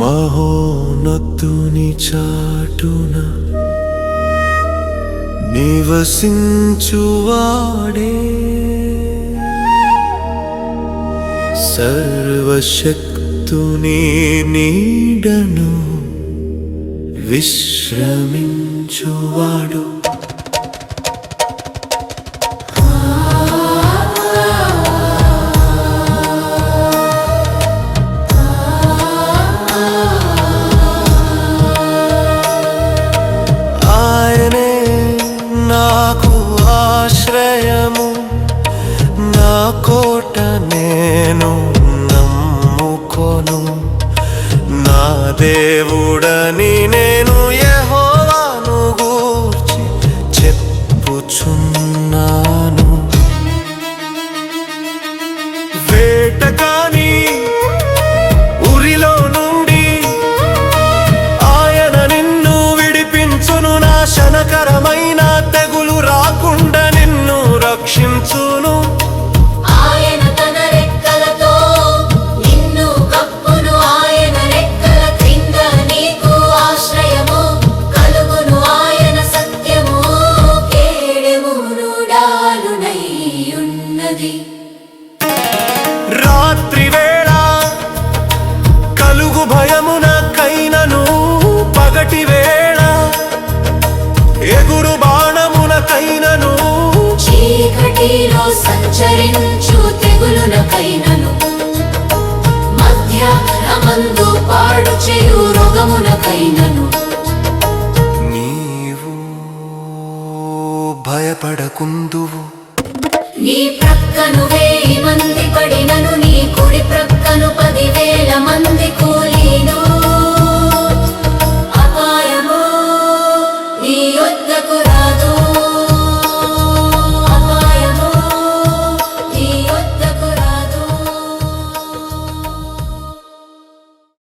మహోన్నతుని చాటున నివసించువాడే. సర్వశక్తుని నీడను విశ్రమించువాడు. కోట నేను నమ్ముకొను నా దేవుడని నేను యెహోవాను గూర్చి చెప్పుచున్నాను రాత్రి వేళ కలుగు భయమున కైనను పగటి వేళ ఎగురు బాణమున కైనను చీకటిలో సంచరించు తెగులునకైనను మధ్యాహ్నమందు పాడు చేయు రోగమునకైనను నీవు భయపడకుందువు. నీ ప్రక్కను వేయి మంది పడినను